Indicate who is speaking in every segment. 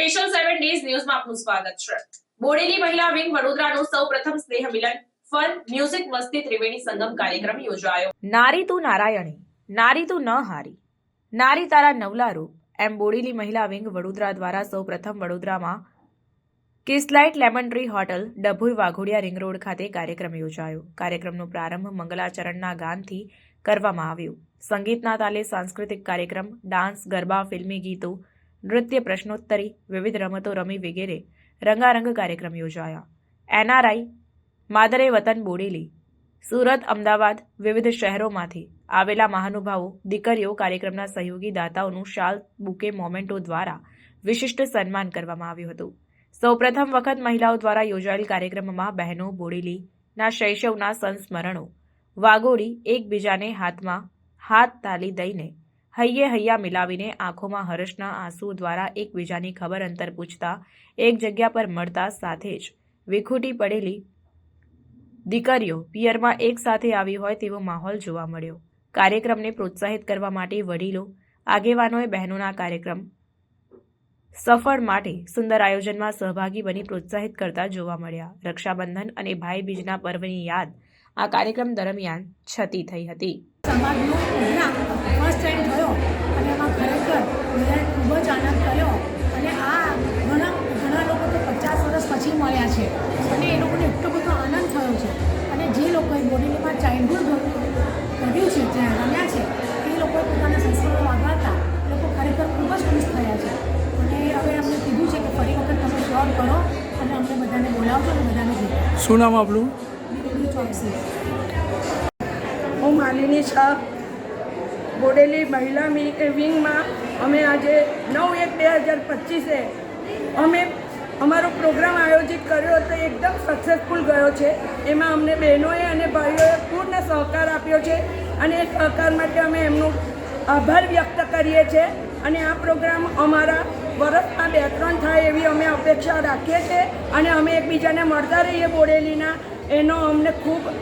Speaker 1: Special seven days ન્યૂઝમાં આપનું સ્વાગત છે. બોડેલી મહિલા વિંગ વડોદરાનું સૌ પ્રથમ સ્નેહ મિલન ફન મ્યુઝિક મસ્તી ત્રિવેણી સંગમ કાર્યક્રમ યોજાયો.
Speaker 2: નારી તું નારાયણી, નારી તું ન હારી. નારી તારા નવલા રૂપ, એમ બોડેલી મહિલા વિંગ વડોદરા દ્વારા સૌ પ્રથમ વડોદરામાં કિસલાઇટ Lemon Tree hotel, Dabhoi Waghodia ring road ખાતે કાર્યક્રમ યોજાયો. કાર્યક્રમનો પ્રારંભ મંગલાચરણના ગાનથી કરવામાં આવ્યો. સંગીતના તાલે સાંસ્કૃતિક કાર્યક્રમ, ડાન્સ, ગરબા, ફિલ્મી ગીતો નૃત્ય પ્રશ્નોત્તરી, વિવિધ રમતો રમી વગેરે રંગારંગ કાર્યક્રમ યોજાયા. એનઆરઆઈ, માદરે વતન બોડેલી, સુરત, અમદાવાદ, વિવિધ શહેરોમાંથી આવેલા મહાનુભાવો, દીકરીઓ કાર્યક્રમના સહયોગી દાતાઓનું શાલ બુકે મોમેન્ટો દ્વારા વિશિષ્ટ સન્માન કરવામાં આવ્યું હતું. સૌપ્રથમ વખત મહિલાઓ દ્વારા યોજાયેલ કાર્યક્રમમાં બહેનો બોડેલીના શૈશવના સંસ્મરણો, વાગોળી એકબીજાને હાથમાં હાથ તાલી દઈને હૈયે હૈયા મિલાવીને આંખોમાં હર્ષના આંસુ દ્વારા એકબીજાની ખબર અંતર પૂછતા એક જગ્યા પર મળતા સાથે જ વિખૂટી પડેલી દીકરીઓ પિયરમાં એક સાથે આવી હોય તેવો માહોલ જોવા મળ્યો. કાર્યક્રમને પ્રોત્સાહિત કરવા માટે વડીલો, આગેવાનોએ બહેનોના કાર્યક્રમ સફળ માટે સુંદર આયોજનમાં સહભાગી બની પ્રોત્સાહિત કરતા જોવા મળ્યા. રક્ષાબંધન અને ભાઈ બીજના પર્વની યાદ આ કાર્યક્રમ દરમિયાન છતી થઈ હતી.
Speaker 3: સમાજનો પ્રોગ્રામ ફર્સ્ટ ટાઈમ થયો અને એમાં ખરેખર મને ખૂબ જ આનંદ કર્યો અને આ ઘણા ઘણા લોકો તો પચાસ વર્ષ પછી મળ્યા છે. અને એ લોકોને એટલો બધો આનંદ થયો છે. અને જે લોકોએ બોડેલીમાં ચાઇલ્ડહુડ કર્યું છે જ્યાં રમ્યા છે એ લોકોએ પોતાના સંસ્કારો વાગડતા એ લોકો ખરેખર ખૂબ જ ખુશ થયા છે. અને હવે અમને કીધું છે કે ફરી વખત તમે જોબ કરો અને અમને બધાને બોલાવજો અને બધાને
Speaker 4: શું નામ આપણું
Speaker 3: ચોકસી.
Speaker 5: માલિની શાહ બોડેલી મહિલા વિંગમાં અમે આજે નવ એક બે હજાર પચીસે અમે અમારો પ્રોગ્રામ આયોજિત કર્યો હતો એકદમ સક્સેસફુલ ગયો છે. એમાં અમને બહેનોએ અને ભાઈઓએ પૂર્ણ સહકાર આપ્યો છે અને એ સહકાર માટે અમે એમનો આભાર વ્યક્ત કરીએ છીએ. અને આ પ્રોગ્રામ અમારા વર્ષમાં બે ત્રણ થાય એવી અમે અપેક્ષા રાખીએ છીએ અને અમે એકબીજાને મળતા રહીએ બોડેલીના. એનો અમને ખૂબ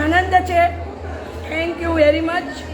Speaker 5: આનંદ છે. thank you very much.